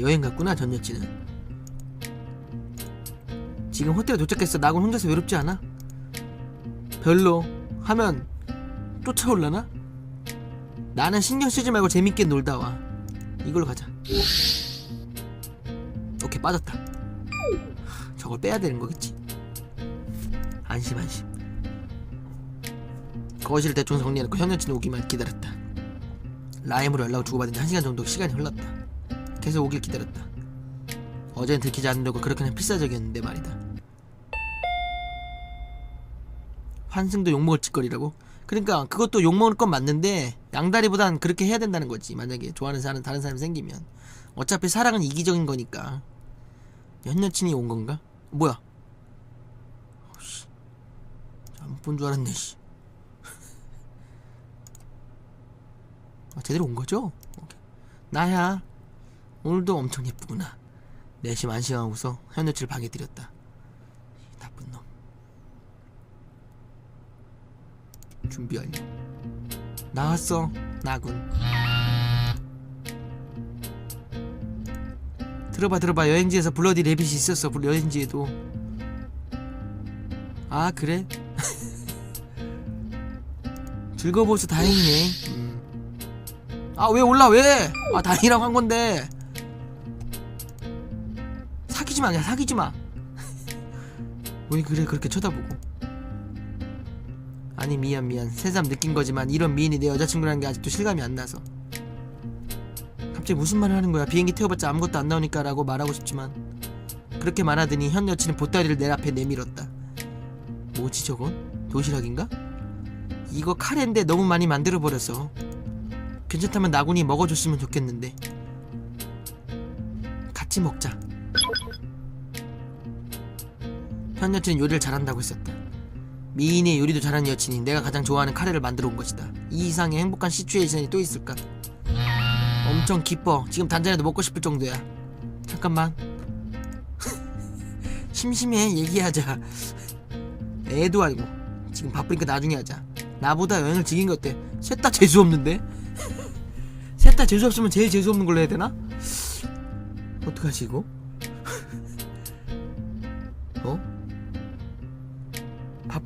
여행 갔구나 전 여친은. 지금 호텔에 도착했어. 나군 혼자서 외롭지 않아? 별로. 하면 쫓아올라나? 나는 신경 쓰지 말고 재밌게 놀다 와. 이걸로 가자. 오케이 빠졌다. 저걸 빼야 되는 거겠지? 안심 안심. 거실 대충 정리해놓고 현 여친 오기만 기다렸다. 라임으로 연락을 주고받은 지한 시간 정도 시간이 흘렀다 계속 오길 기다렸다 어제는 들키지 않으려고 그렇게 는 필사적이었는데 말이다 환승도 욕먹을 짓거리라고? 그러니까 그것도 욕먹을 건 맞는데 양다리보단 그렇게 해야 된다는 거지 만약에 좋아하는 사람 다른 사람이 생기면 어차피 사랑은 이기적인 거니까 현 여친이 온 건가? 뭐야 씨. 잘못 본줄 알았네 씨. 아, 제대로 온 거죠? 나야 오늘도 엄청 예쁘구나. 내심 안심하고서 현 여친을 방에 들였다. 이 나쁜 놈. 준비 완료. 나왔어 나군. 들어봐 들어봐. 여행지에서 블러디 레빗이 있었어 블- 여행지에도. 아 그래? 즐거워서 다행이네. 음. 아 왜 올라 왜? 아 다행이라고 한 건데 사귀지 마 그냥 사귀지 마 왜 그래 그렇게 쳐다보고. 아니 미안 미안. 새삼 느낀 거지만 이런 미인이 내 여자친구라는 게 아직도 실감이 안 나서. 갑자기 무슨 말을 하는 거야? 비행기 태워봤자 아무것도 안 나오니까 라고 말하고 싶지만. 그렇게 말하더니 현 여친은 보따리를 내 앞에 내밀었다. 뭐지 저건? 도시락인가? 이거 카레인데 너무 많이 만들어 버려서. 괜찮다면 나군이 먹어줬으면 좋겠는데. 같이 먹자 현 여친은 요리를 잘한다고 했었다. 미인의 요리도 잘하는 여친이 내가 가장 좋아하는 카레를 만들어 온 것이다. 이 이상의 행복한 시츄에이션이 또 있을까? 엄청 기뻐. 지금 단전에도 먹고 싶을 정도야. 잠깐만. 심심해. 얘기하자. 애도 아니고. 지금 바쁘니까 나중에 하자. 나보다 여행을 즐긴 게 어때? 셋 다 재수 없는데? 셋 다 재수 없으면 제일 재수 없는 걸로 해야 되나? 어떡하지 이거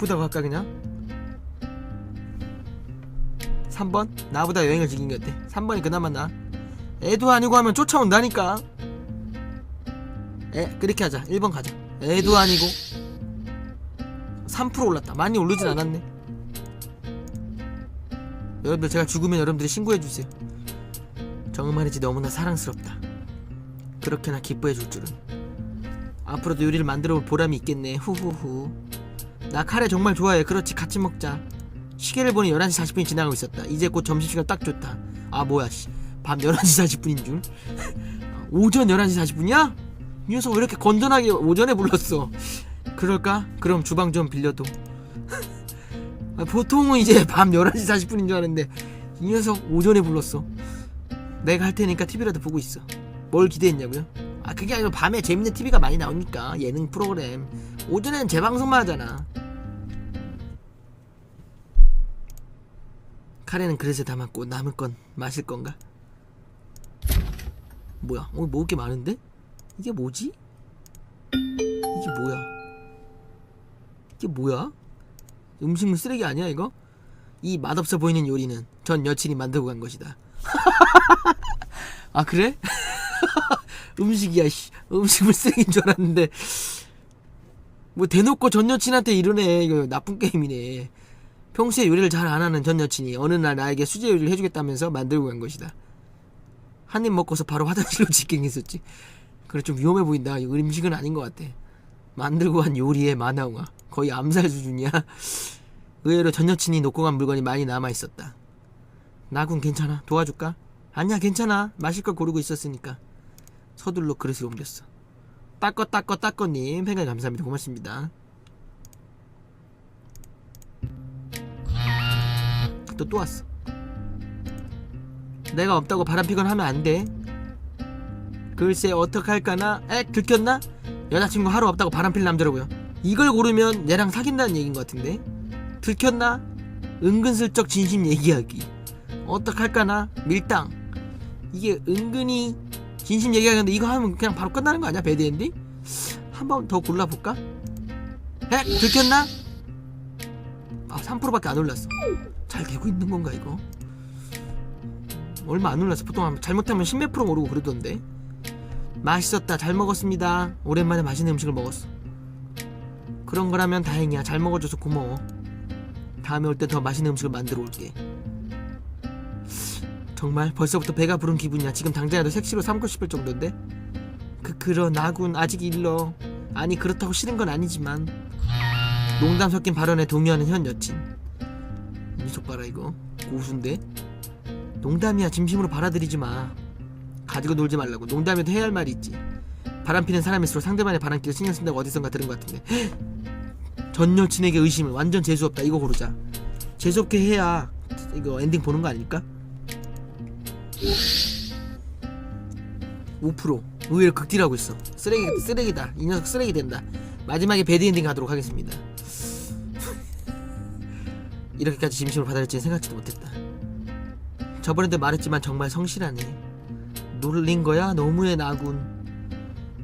바쁘다고 할까 그냥? 3번? 나보다 여행을 즐긴 게 어때? 3번이 그나마 나. 애도 아니고 하면 쫓아온다니까. 에 그렇게 하자. 1번 가자. 애도 아니고. 3% 올랐다. 많이 오르진 않았네. 여러분들 제가 죽으면 여러분들이 신고해주세요. 정말이지 너무나 사랑스럽다. 그렇게나 기뻐해 줄 줄은. 앞으로도 요리를 만들어 볼 보람이 있겠네. 후후후 나 카레 정말 좋아해. 그렇지 같이 먹자. 시계를 보니 11시 40분이 지나가고 있었다. 이제 곧 점심시간 딱 좋다. 아 뭐야 씨 밤 11시 40분인 줄? 오전 11시 40분이야? 이 녀석 왜 이렇게 건전하게 오전에 불렀어. 그럴까? 그럼 주방 좀 빌려도. 아, 보통은 이제 밤 11시 40분인 줄 아는데 이 녀석 오전에 불렀어. 내가 할 테니까 TV라도 보고 있어. 뭘 기대했냐고요? 아 그게 아니라 밤에 재밌는 TV가 많이 나오니까 예능 프로그램. 오전에는 재방송만 하잖아 카레는 그릇에 담았고 남은 건 마실 건가? 뭐야? 어 먹을 게 많은데? 이게 뭐지? 이게 뭐야? 이게 뭐야? 음식물 쓰레기 아니야 이거? 이 맛없어 보이는 요리는 전 여친이 만들고 간 것이다. 아 그래? 음식이야 씨. 음식물 쓰레기인 줄 알았는데 뭐 대놓고 전 여친한테 이러네 이거 나쁜 게임이네. 평소에 요리를 잘 안 하는 전 여친이 어느 날 나에게 수제 요리를 해주겠다면서 만들고 간 것이다. 한 입 먹고서 바로 화장실로 직행했었지. 그래 좀 위험해 보인다. 이거 음식은 아닌 것 같아. 만들고 간 요리의 만화영화 거의 암살 수준이야. 의외로 전 여친이 놓고 간 물건이 많이 남아 있었다. 나군 괜찮아? 도와줄까? 아니야 괜찮아. 마실 걸 고르고 있었으니까. 서둘러 그릇을 옮겼어. 따꺼 따꺼 따꺼님 팬가 감사합니다. 고맙습니다. 또 또 왔어. 내가 없다고 바람피건 하면 안 돼. 글쎄 어떡할까나? 에 들켰나? 여자친구 하루 없다고 바람필 남자라고요. 이걸 고르면 얘랑 사귄다는 얘기인 것 같은데. 들켰나? 은근슬쩍 진심 얘기하기. 어떡할까나? 밀당. 이게 은근히 진심 얘기하는데 이거 하면 그냥 바로 끝나는 거 아니야 배드 엔딩? 한 번 더 골라볼까? 에? 들켰나? 아 3%밖에 안 올랐어 잘 되고 있는 건가 이거? 얼마 안 올랐어 보통 한- 잘못하면 10몇 프로 오르고 그러던데. 맛있었다. 잘 먹었습니다. 오랜만에 맛있는 음식을 먹었어. 그런 거라면 다행이야. 잘 먹어줘서 고마워. 다음에 올 때 더 맛있는 음식을 만들어 올게. 정말 벌써부터 배가 부른 기분이야. 지금 당장이라도 색시로 삼고 싶을 정도인데? 그 그러 나군. 아직 일러. 아니 그렇다고 싫은 건 아니지만. 농담 섞인 발언에 동의하는 현 여친 이 녀석 봐라 이거. 고수인데? 농담이야. 진심으로 받아들이지 마. 가지고 놀지 말라고. 농담에도 해야 할 말이 있지. 바람피는 사람일수록 상대방의 바람기를 신경 쓴다고 어디선가 들은 것 같은데. 전 여친에게 의심을. 완전 재수없다. 이거 고르자. 재수없게 해야 이거 엔딩 보는 거 아닐까? 5% 의외로 극딜하고 있어. 쓰레기 쓰레기다. 이 녀석 쓰레기 된다. 마지막에 배드 엔딩 가도록 하겠습니다 이렇게까지 진심으로 받아들일지 생각지도 못했다 저번에도 말했지만 정말 성실하네 놀린 거야 너무해 나군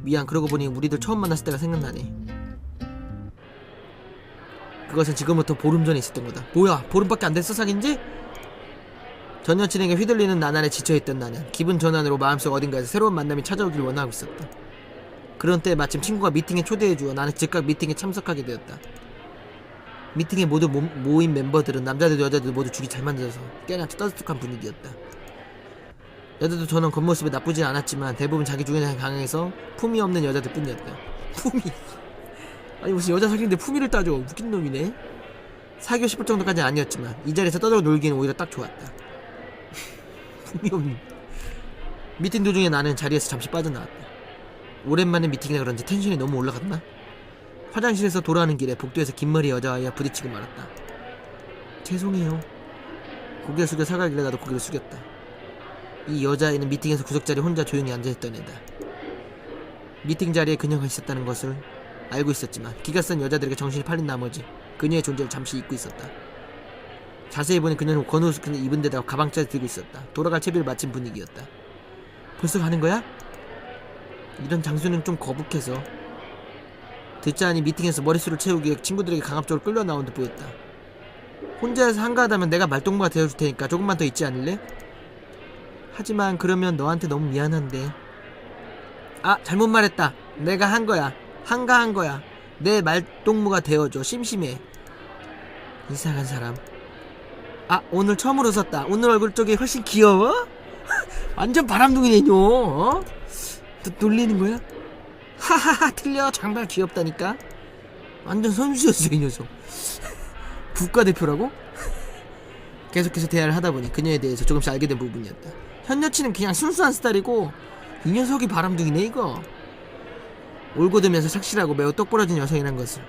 미안 그러고 보니 우리들 처음 만났을 때가 생각나네 그것은 지금부터 보름 전에 있었던 거다 뭐야 보름밖에 안 됐어 사귄 지? 전 여친에게 휘둘리는 나날에 지쳐있던 나는 기분 전환으로 마음속 어딘가에서 새로운 만남이 찾아오길 원하고 있었다. 그런 때 마침 친구가 미팅에 초대해주어 나는 즉각 미팅에 참석하게 되었다. 미팅에 모두 모, 모인 멤버들은 남자들도 여자들도 모두 죽이 잘 만들어서 꽤나 떠들썩한 분위기였다. 여자도 저는 겉모습이 나쁘지 않았지만 대부분 자기 중에 강해서 품이 없는 여자들 뿐이었다. 품이 아니 무슨 여자 사귀는데 품위를 따져 웃긴 놈이네. 사귀고 싶을 정도까지는 아니었지만 이 자리에서 떠들어 놀기는 오히려 딱 좋았다. 품이 없는 미팅 도중에 나는 자리에서 잠시 빠져나왔다 오랜만에 미팅이라 그런지 텐션이 너무 올라갔나? 화장실에서 돌아오는 길에 복도에서 긴 머리 여자아이와 부딪히고 말았다 죄송해요 고개를 숙여 사과하길래 나도 고개를 숙였다 이 여자아이는 미팅에서 구석자리에 혼자 조용히 앉아있던 애다 미팅 자리에 그녀가 있었다는 것을 알고 있었지만 기가 센 여자들에게 정신이 팔린 나머지 그녀의 존재를 잠시 잊고 있었다 자세히 보니 그녀는 건옷을 입은 데다가 가방까지 들고 있었다. 돌아갈 채비를 마친 분위기였다. 벌써 가는 거야? 이런 장소는 좀 거북해서 듣자 하니 미팅에서 머릿수를 채우기 위해 친구들에게 강압적으로 끌려 나온 듯 보였다. 혼자서 한가하다면 내가 말동무가 되어줄 테니까 조금만 더 있지 않을래? 하지만 그러면 너한테 너무 미안한데. 아 잘못 말했다. 내가 한 거야. 한가한 거야. 내 말동무가 되어줘. 심심해. 이상한 사람. 아 오늘 처음으로 웃었다 오늘 얼굴 쪽이 훨씬 귀여워? 완전 바람둥이네 요 어? 또 놀리는 거야? 하하하 틀려 정말 귀엽다니까 완전 선수였어 이 녀석 국가대표라고? 계속해서 대화를 하다 보니 그녀에 대해서 조금씩 알게 된 부분이었다 현 여친은 그냥 순수한 스타일이고 이 녀석이 바람둥이네 이거 올곧으면서 착실하고 매우 똑부러진 여성이란 것을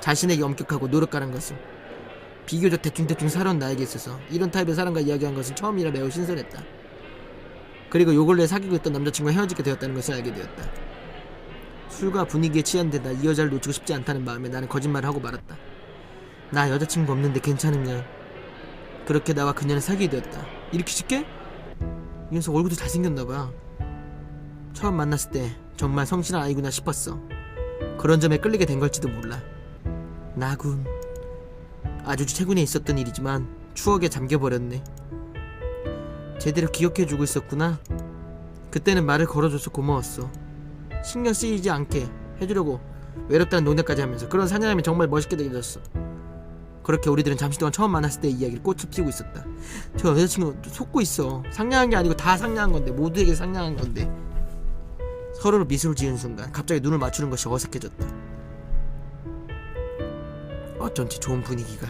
자신에게 엄격하고 노력가는 것을 비교적 대충대충 살아온 나에게 있어서 이런 타입의 사람과 이야기한 것은 처음이라 매우 신선했다. 그리고 요 근래 사귀고 있던 남자친구와 헤어지게 되었다는 것을 알게 되었다. 술과 분위기에 취한 데다 이 여자를 놓치고 싶지 않다는 마음에 나는 거짓말을 하고 말았다. 나 여자친구 없는데 괜찮으면 그렇게 나와 그녀는 사귀게 되었다. 이렇게 쉽게? 이 녀석 얼굴도 잘생겼나봐. 처음 만났을 때 정말 성실한 아이구나 싶었어. 그런 점에 끌리게 된 걸지도 몰라. 나군. 아주 최근에 있었던 일이지만 추억에 잠겨버렸네. 제대로 기억해주고 있었구나. 그때는 말을 걸어줘서 고마웠어. 신경 쓰이지 않게 해주려고 외롭다는 농담까지 하면서 그런 사냥함이 정말 멋있게 느껴졌어. 그렇게 우리들은 잠시 동안 처음 만났을 때의 이야기를 꽃을 피우고 있었다. 저 여자친구 속고 있어. 상냥한 게 아니고 다 상냥한 건데 모두에게 상냥한 건데. 서로를 미소를 지은 순간 갑자기 눈을 맞추는 것이 어색해졌다. 어쩐지 좋은 분위기가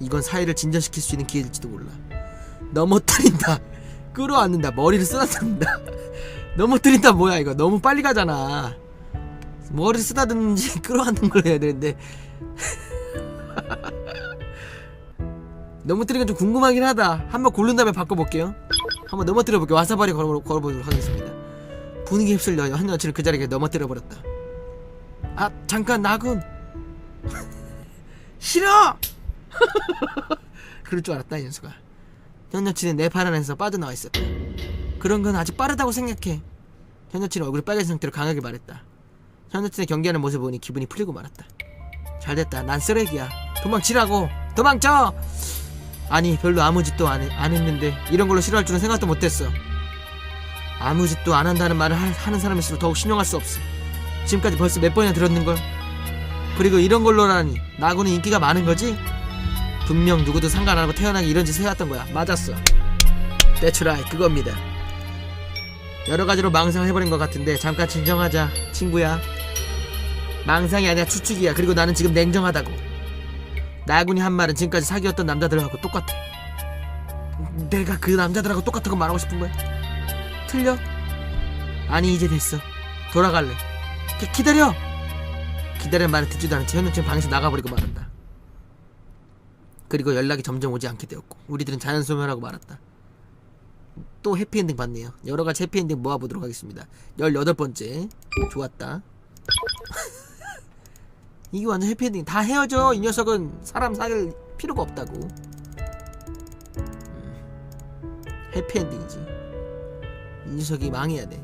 이건 사이를 진전시킬 수 있는 기회일지도 몰라 넘어뜨린다 끌어안는다 머리를 쓰다듬는다 넘어뜨린다 뭐야 이거. 너무 빨리 가잖아. 머리를 쓰다듬는지 끌어안는 걸 해야 되는데. 넘어뜨리는 건좀 궁금하긴 하다. 한번 고른 다음에 바꿔볼게요. 한번 넘어뜨려 볼게요. 와사바리 걸어, 걸어보도록 하겠습니다. 분위기 휩쓸려. 한 여친을 그 자리에 넘어뜨려 버렸다. 아 잠깐 나군. 싫어! 그럴 줄 알았다 이 녀석아. 현 여친은 내 발 안에서 빠져나와 있었다 그런 건 아직 빠르다고 생각해 현 여친은 얼굴이 빨개진 상태로 강하게 말했다. 현 여친의 경계하는 모습을 보니 기분이 풀리고 말았다. 잘됐다. 난 쓰레기야. 도망치라고. 도망쳐. 아니 별로 아무 짓도 안, 해- 안 했는데 이런 걸로 싫어할 줄은 생각도 못했어. 아무 짓도 안 한다는 말을 하, 하는 사람일수록 더욱 신용할 수 없어. 지금까지 벌써 몇 번이나 들었는 걸. 그리고 이런 걸로라니 나고는 인기가 많은 거지? 분명 누구도 상관 안 하고 태어나기 이런 짓을 해왔던 거야. 맞았어. Right. 그겁니다. 여러 가지로 망상을 해버린 것 같은데 잠깐 진정하자, 친구야. 망상이 아니라 추측이야. 그리고 나는 지금 냉정하다고. 나군이 한 말은 지금까지 사귀었던 남자들하고 똑같아. 내가 그 남자들하고 똑같다고 말하고 싶은 거야? 틀려? 아니 이제 됐어. 돌아갈래. 기, 기다려. 기다리는 말을 듣지도 않은 채 현우ችን 방에서 나가버리고 말한다. 그리고 연락이 점점 오지 않게 되었고 우리들은 자연소멸하고 말았다. 또 해피엔딩 봤네요. 여러 가지 해피엔딩 모아보도록 하겠습니다. 18번째. 좋았다. 이게 완전 해피엔딩. 다 헤어져. 이 녀석은 사람 사귈 필요가 없다고. 음, 해피엔딩이지. 이 녀석이 망해야 돼.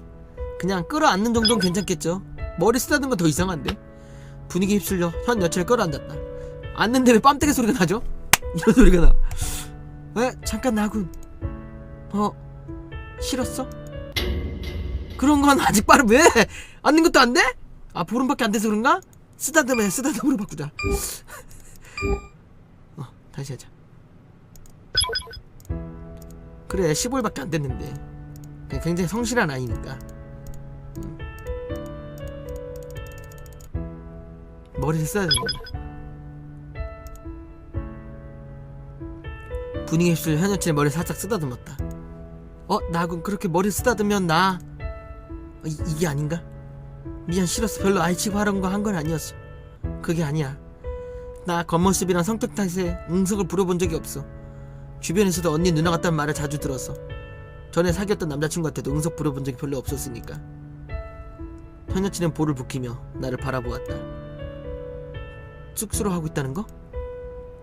그냥 끌어안는 정도는 괜찮겠죠. 머리 쓰다듬는 건 더 이상한데. 분위기 휩쓸려 현 여친을 끌어안았다. 앉는데 왜 빰때기 소리가 나죠? 이런 소리가 나. 왜? 잠깐 나군. 어? 싫었어? 그런 건 아직 빠르 왜? 앉는 것도 안 돼? 아 보름밖에 안 돼서 그런가? 쓰다듬어 쓰다듬으로 바꾸자. 어 다시 하자. 그래 15일밖에 안 됐는데 굉장히 성실한 아이니까. 음. 머리를 쓰다듬는다. 분위기 휩쓸려 현여친의 머리를 살짝 쓰다듬었다. 어? 나군 그렇게 머리 쓰다듬면 나. 어, 이, 이게 아닌가? 미안 싫었어 별로 아이치고 하려는 거한건 아니었어. 그게 아니야. 나 겉모습이랑 성격 탓에 응석을 부려본 적이 없어. 주변에서도 언니 누나 같다는 말을 자주 들어서. 전에 사귀었던 남자친구한테도 응석 부려본 적이 별로 없었으니까. 현 여친은 볼을 붓기며 나를 바라보았다. 쑥스러워하고 있다는 거?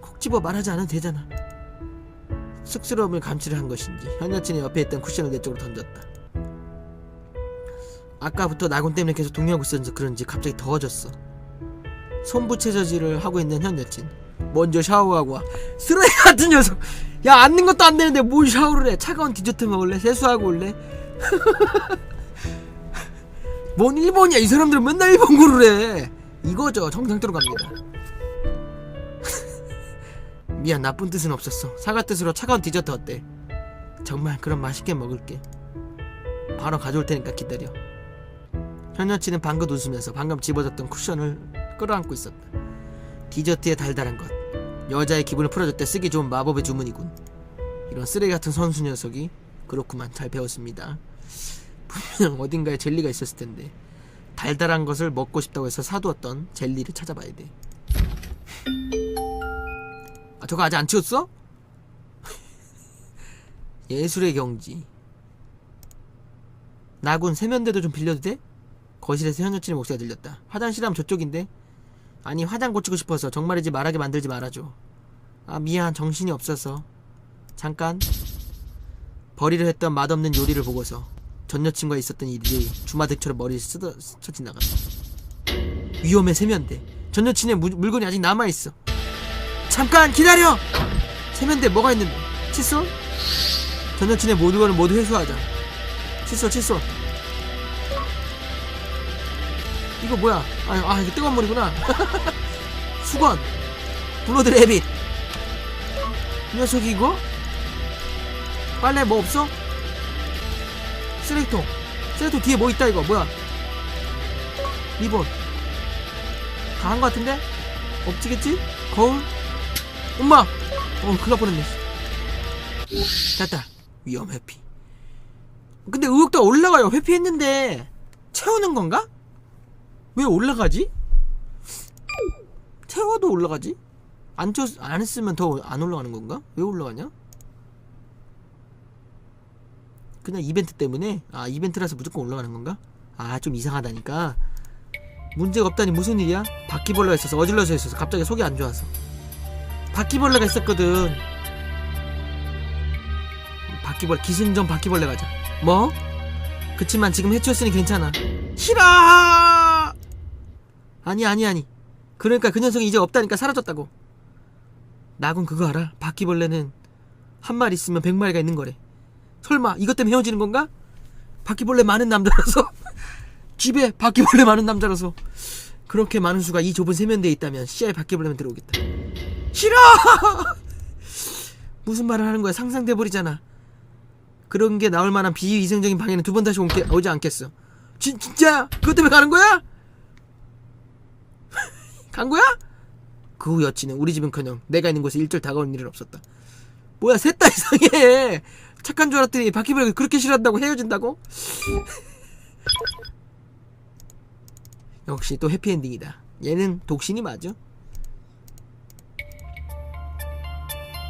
콕 집어 말하지 않아도 되잖아 쑥스러움을 감추려 한 것인지 현 여친의 옆에 있던 쿠션을 내 쪽으로 던졌다. 아까부터 나군 때문에 계속 동요하고 있었는지 그런지 갑자기 더워졌어. 손부채 저지를 하고 있는 현 여친. 먼저 샤워하고 와. 쓰레기 같은 녀석. 야 앉는 것도 안 되는데 뭘 샤워를 해? 차가운 디저트 먹을래? 세수하고 올래? 뭔 일본이야? 이 사람들 은 맨날 일본어를 해. 이거죠. 정상대로 갑니다. 미안 나쁜 뜻은 없었어. 사과 뜻으로 차가운 디저트 어때? 정말 그럼 맛있게 먹을게. 바로 가져올 테니까 기다려. 현 여친은 방긋 웃으면서 방금 집어줬던 쿠션을 끌어안고 있었다. 디저트의 달달한 것. 여자의 기분을 풀어줄 때 쓰기 좋은 마법의 주문이군. 이런 쓰레기 같은 선수 녀석이 그렇구만 잘 배웠습니다. 분명 어딘가에 젤리가 있었을 텐데. 달달한 것을 먹고 싶다고 해서 사두었던 젤리를 찾아봐야 돼 아, 저거 아직 안 치웠어? 예술의 경지. 나군 세면대도 좀 빌려도 돼? 거실에서 현 여친의 목소리가 들렸다. 화장실 하면 저쪽인데? 아니 화장 고치고 싶어서 정말이지 말하게 만들지 말아줘. 아 미안 정신이 없어서. 잠깐. 버리려 했던 맛없는 요리를 보고서 전 여친과 있었던 일이 주마등처럼 머리를 쓰다 스쳐 지나갔다. 위험해 세면대. 전 여친의 무- 물건이 아직 남아있어. 잠깐 기다려! 세면대 뭐가 있는데? 칫솔? 전 여친의 모든 모두 회수하자. 칫솔 칫솔. 이거 뭐야? 아, 아 이거 뜨거운 물이구나. 수건. 블러드 레빗. 이 녀석이 이거? 빨래 뭐 없어? 쓰레기통. 쓰레기통 뒤에 뭐 있다 이거 뭐야? 리본. 다한거 같은데? 없지겠지? 거울? 엄마! 어, 큰일 날 뻔했네. 됐다. 위험 회피. 근데 의욕도 올라가요. 회피했는데 채우는 건가? 왜 올라가지? 채워도 올라가지? 안 채웠, 안 했으면 더 안 올라가는 건가? 왜 올라가냐? 그냥 이벤트 때문에? 아, 이벤트라서 무조건 올라가는 건가? 아, 좀 이상하다니까. 문제가 없다니 무슨 일이야? 바퀴벌레가 있어서 어질러져 있어서 갑자기 속이 안 좋아서. 바퀴벌레가 있었거든. 바퀴벌레 기승전 바퀴벌레 가자. 뭐? 그치만 지금 해치웠으니 괜찮아 싫어 아니 아니 아니 그러니까 그 녀석이 이제 없다니까 사라졌다고 나군 그거 알아? 바퀴벌레는 한 마리 있으면 백 마리가 있는 거래 설마 이것 때문에 헤어지는 건가? 바퀴벌레 많은 남자라서 집에 바퀴벌레 많은 남자라서 그렇게 많은 수가 이 좁은 세면대에 있다면 시야에 바퀴벌레만 들어오겠다 싫어 무슨 말을 하는 거야 상상돼 버리잖아 그런 게 나올 만한 비위생적인 방에는 두 번 다시 온게, 오지 않겠어 진, 진짜? 그것 때문에 가는 거야? 간 거야? 그 후 여친은 우리 집은커녕 내가 있는 곳에 일절 다가올 일은 없었다 뭐야 셋 다 이상해 착한 줄 알았더니 바퀴벌레 그렇게 싫어한다고 헤어진다고? 역시 또 해피엔딩이다 얘는 독신이 맞아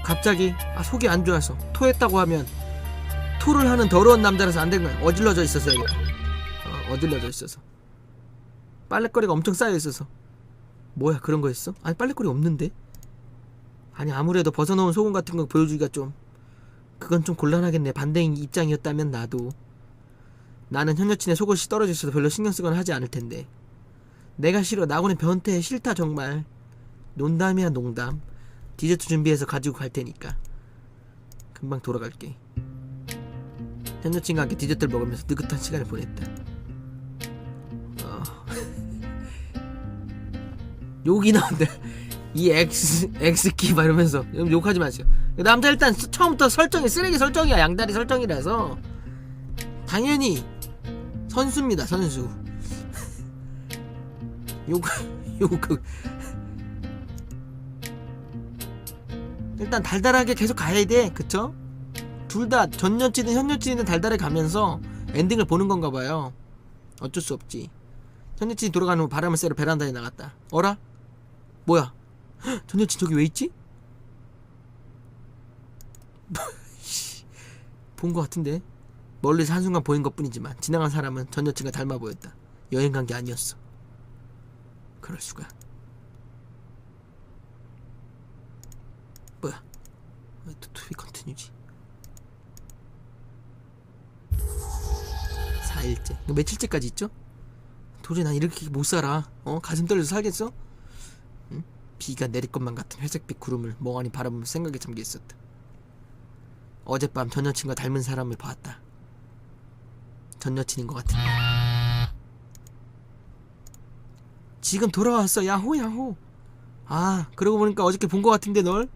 갑자기 아, 속이 안 좋아서 토했다고 하면 토를 하는 더러운 남자라서 안 되는 거야 어질러져 있어서 야겠다 어, 어질러져 있어서. 빨래거리가 엄청 쌓여 있어서. 뭐야 그런 거였어? 아니 빨래거리 없는데? 아니 아무래도 벗어놓은 소금 같은 거 보여주기가 좀 그건 좀 곤란하겠네. 반대인 입장이었다면 나도. 나는 현 여친의 속옷이 떨어져 있어서 별로 신경 쓰거나 하지 않을 텐데. 내가 싫어. 나고는 변태 싫다 정말. 농담이야 농담 디저트 준비해서 가지고 갈 테니까. 금방 돌아갈게. 현 여친과 함께 디저트를 먹으면서 느긋한 시간을 보냈다. 어. 욕이 나온다. 이 X X키 여러분 욕하지 마세요. 남자 일단 스- 처음부터 설정이 쓰레기 설정이야. 양다리 설정이라서. 당연히 선수입니다 선수. 욕, 욕, 일단 달달하게 계속 가야 돼, 그쵸? 둘 다전 여친은 현 여친은 달달해 가면서 엔딩을 보는 건가 봐요. 어쩔 수 없지. 현 여친이 돌아가는 후 바람을 쐬러 베란다에 나갔다. 어라? 뭐야? 헉, 전 여친 저기 왜 있지? 본 것 같은데 멀리서 한순간 보인 것 뿐이지만 지나간 사람은 전 여친과 닮아 보였다. 여행 간 게 아니었어. 그럴 수가. 16, 4일째. 며칠째까지 있죠? 도저히 난 이렇게 못살아. 어? 가슴 떨려서 살겠어? 응? 비가 내릴 것만 같은 회색빛 구름을 멍하니 바라보며 생각에 잠겨 있었다. 어젯밤 전 여친과 닮은 사람을 봤다. 전 여친인 것 같은데. 지금 돌아왔어. 야호 야호. 아 그러고 보니까 어저께 본 것 같은데 널?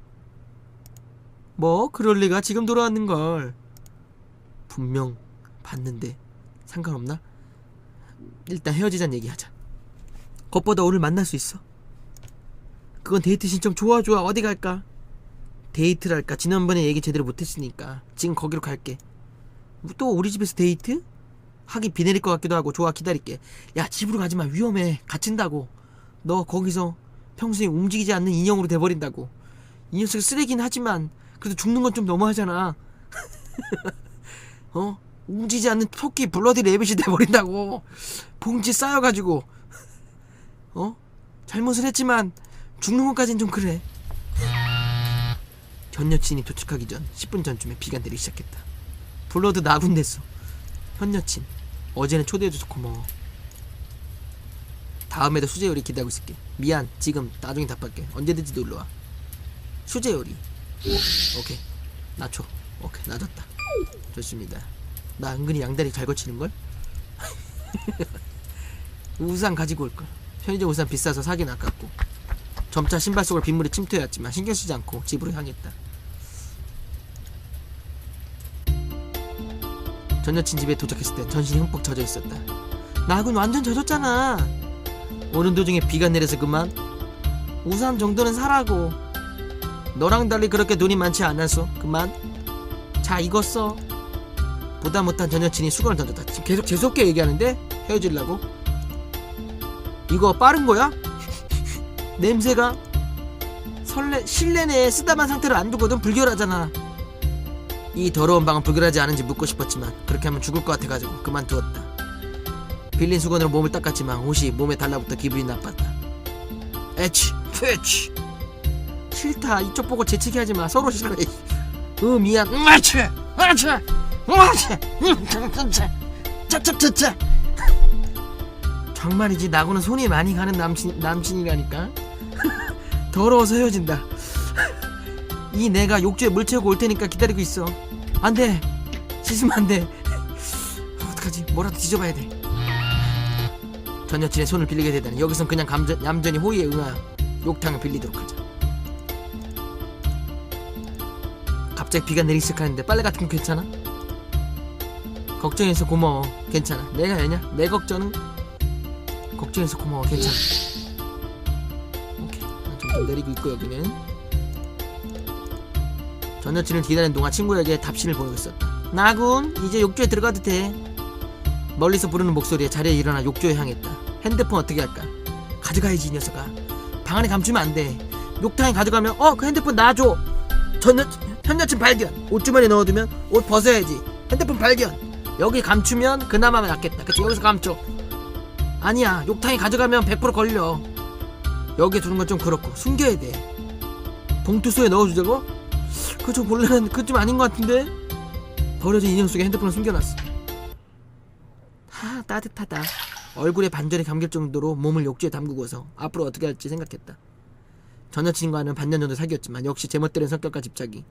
뭐 그럴 리가? 지금 돌아왔는 걸. 분명 봤는데 상관없나? 일단 헤어지자는 얘기하자. 겉보다 오늘 만날 수 있어. 그건 데이트 신청 좋아 좋아. 어디 갈까? 데이트랄까? 지난번에 얘기 제대로 못했으니까. 지금 거기로 갈게. 또 우리 집에서 데이트? 하긴 비 내릴 것 같기도 하고 좋아 기다릴게. 야 집으로 가지마. 위험해. 갇힌다고. 너 거기서 평소에 움직이지 않는 인형으로 돼버린다고. 이 녀석 쓰레긴 하지만 그래도 죽는 건 좀 너무하잖아. 어? 움직이지 않는 토끼 블러디 레빗이 돼버린다고. 봉지 쌓여가지고. 어? 잘못을 했지만 죽는 것까진 좀 그래. 전 여친이 도착하기 전 10분 전쯤에 비가 내리기 시작했다. 블러드 나군 됐어. 현 여친 어제는 초대해줘서 고마워. 다음에도 수제 요리 기대하고 있을게. 미안 지금 나중에 답할게. 언제든지 놀러와. 수제 요리 오케이 나초 오케이 나졌다 좋습니다 나 은근히 양다리 잘 거치는걸 우산 가지고 올걸 편의점 우산 비싸서 사긴 아깝고 점차 신발 속을 빗물이 침투해왔지만 신경 쓰지 않고 집으로 향했다 전 여친 집에 도착했을 땐 전신이 흠뻑 젖어 있었다. 나군 완전 젖었잖아. 오는 도중에 비가 내려서 그만. 우산 정도는 사라고. 너랑 달리 그렇게 돈이 많지 않아서 그만. 자 이거 써. 보다 못한 전 여친이 수건을 던졌다. 지금 계속 재수없게 얘기하는데 헤어지려고. 이거 빠른 거야? 냄새가 설레 실내 내에 쓰다만 상태로 안 두거든 불결하잖아. 이 더러운 방은 불결하지 않은지 묻고 싶었지만 그렇게 하면 죽을 것 같아가지고 그만두었다. 빌린 수건으로 몸을 닦았지만 옷이 몸에 달라붙어 기분이 나빴다. 에치, 에치. 싫다. 이쪽 보고 재채기 하지 마. 서로 싫어해. 으 미안. 으아치, 으아치, 으아치. 차차차차 정말이지. 나고는 손이 많이 가는 남친 남친이라니까. 더러워서 헤어진다. 이 내가 욕조에 물 채우고 올 테니까 기다리고 있어. 안돼. 씻으면 안돼. 어떡하지? 뭐라도 뒤져봐야 돼 전 여친의 손을 빌리게 되다니. 여기선 그냥 감전, 얌전히 호의에 응하여 욕탕을 빌리도록 하자 갑자기 비가 내리기 시작하는데 빨래 같은 거 괜찮아? 걱정해서 고마워. 괜찮아. 내가 왜냐? 내 걱정은? 걱정해서 고마워. 괜찮아. 오케이. 점점 내리고 있고 여기는. 전 여친을 기다리는 동안 친구에게 답신을 보내고 있었다. 나군 이제 욕조에 들어가도 돼. 멀리서 부르는 목소리에 자리에 일어나 욕조에 향했다. 핸드폰 어떻게 할까? 가져가야지 이 녀석아. 방 안에 감추면 안돼. 욕탕에 가져가면 어 그 핸드폰 놔줘. 전 여, 현 여친 발견. 옷주머니에 넣어두면 옷 벗어야지. 핸드폰 발견. 여기 감추면 그나마 낫겠다. 그치? 여기서 감춰. 아니야. 욕탕에 가져가면 100% 걸려. 여기에 두는 건 좀 그렇고. 숨겨야 돼. 봉투소에 넣어주자고? 그거 좀 본래는 그거 좀 아닌 것 같은데? 버려진 인형 속에 핸드폰을 숨겨놨어. 하 따뜻하다. 얼굴에 반전이 감길 정도로 몸을 욕조에 담그고서 앞으로 어떻게 할지 생각했다. 전 여친과는 반년 정도 사귀었지만 역시 제멋대로인 성격과 집착이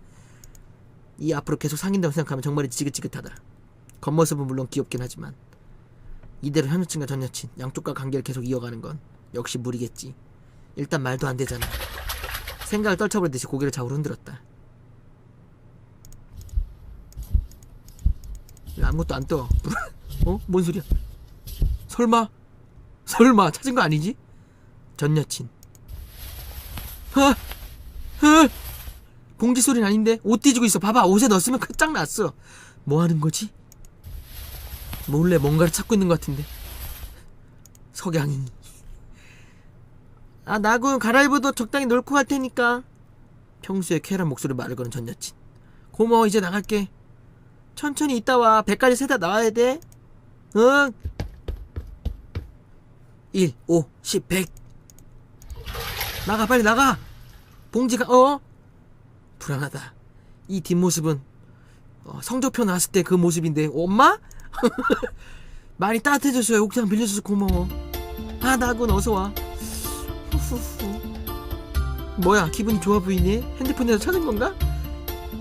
이 앞으로 계속 사귄다고 생각하면 정말 지긋지긋하다 겉모습은 물론 귀엽긴 하지만 이대로 현 여친과 전 여친 양쪽과 관계를 계속 이어가는 건 역시 무리겠지 일단 말도 안 되잖아 생각을 떨쳐버리듯이 고개를 좌우로 흔들었다 왜 아무것도 안 떠? 어? 뭔 소리야? 설마? 설마 찾은 거 아니지? 전 여친 아! 아! 봉지 소리는 아닌데 옷 뒤지고 있어. 봐봐. 옷에 넣었으면 끝장 났어. 뭐 하는 거지? 몰래 뭔가를 찾고 있는 것 같은데. 석양이 아 나군 갈아입어도 적당히 놀고 갈 테니까. 평소에 쾌활한 목소리 말을 거는 전 여친. 고마워. 이제 나갈게. 천천히 있다 와. 100까지 세다 나와야 돼. 응? 1, 5, 10, 100 나가. 빨리 나가. 봉지가 어 불안하다. 이 뒷모습은 어, 성적표 나왔을 때 그 모습인데 엄마? 많이 따뜻해져서 욕장 빌려줘서 고마워. 아 나군 어서 와. 후후후. 뭐야 기분이 좋아 보이네 핸드폰에서 찾은 건가?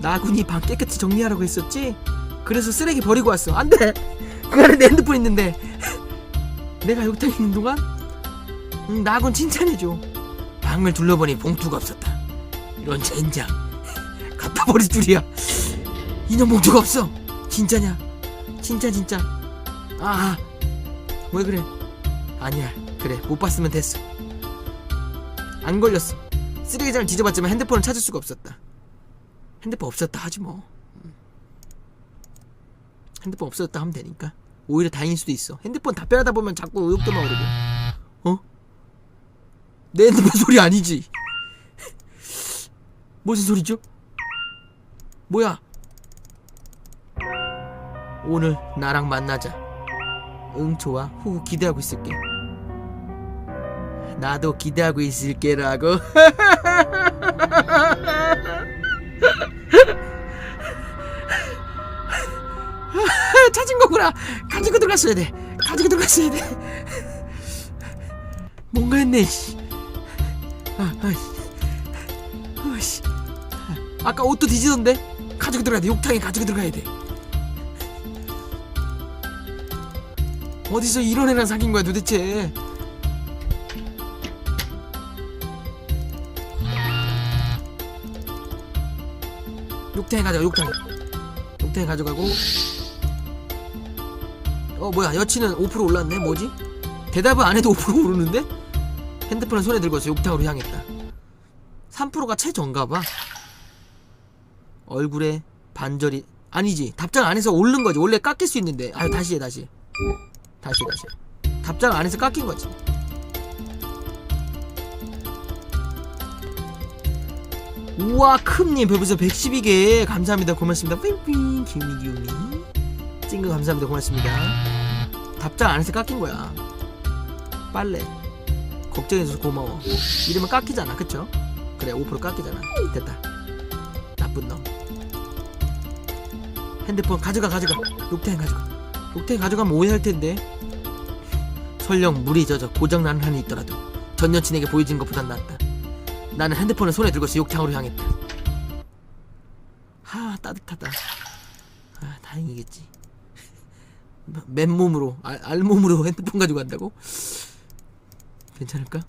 나군이 방 깨끗이 정리하라고 했었지? 그래서 쓰레기 버리고 왔어. 안 돼! 그 안에 내 핸드폰 있는데. 내가 욕탕에 있는 동안? 응, 나군 칭찬해줘. 방을 둘러보니 봉투가 없었다. 이런 젠장 갖다 버릴 줄이야. 인형 봉투가 없어. 진짜냐? 진짜 진짜. 아 왜 그래? 아니야. 그래 못 봤으면 됐어. 안 걸렸어. 쓰레기장을 뒤져봤지만 핸드폰을 찾을 수가 없었다. 핸드폰 없었다 하지 뭐. 음. 핸드폰 없었다 하면 되니까. 오히려 다행일 수도 있어. 핸드폰 답변하다 보면 자꾸 의욕도만 오르고. 어? 내 핸드폰 소리 아니지? 무슨 소리죠? 뭐야? 오늘 나랑 만나자. 응 좋아 후 기대하고 있을게. 나도 기대하고 있을게라고. 찾은 거구나. 가지고 들어갔어야 돼. 가지고 들어갔어야 돼. 뭔가 했네 씨. 아, 아, 씨. 아, 씨. 아까 옷도 뒤지던데 가지고 들어가야 돼. 욕탕에 가지고 들어가야 돼. 어디서 이런 애랑 사귄 거야 도대체? 욕탕에 가져가 욕탕에. 욕탕에 가져가고. 어 뭐야 여친은 5% 올랐네? 뭐지? 대답을 안 해도 5% 오르는데? 핸드폰을 손에 들고서 욕탕으로 향했다. 3%가 최저인가 봐 얼굴에 반절이 아니지. 답장 안 해서 오른 거지. 원래 깎일 수 있는데. 아유 다시 해 다시. 다시 다시. 답장 안 해서 깎인 거지. 우와 큼님. 별풍선 112개. 감사합니다. 고맙습니다. 삥삥. 기우미 찡그 감사합니다. 고맙습니다. 답장 안 해서 깎인 거야. 빨래. 걱정해줘서 고마워. 이러면 깎이잖아. 그쵸? 그래 5% 깎이잖아. 됐다. 나쁜 놈 핸드폰 가져가 가져가 욕탕에 가져가 옥탱이 가져가면 오해할 텐데. 설령 물이 젖어 고장나는 한이 있더라도 전 여친에게 보여진 것보단 낫다. 나는 핸드폰을 손에 들고서 욕탕으로 향했다. 하 따뜻하다. 아 다행이겠지. 맨몸으로 알, 알몸으로 핸드폰 가지고 간다고? 괜찮을까?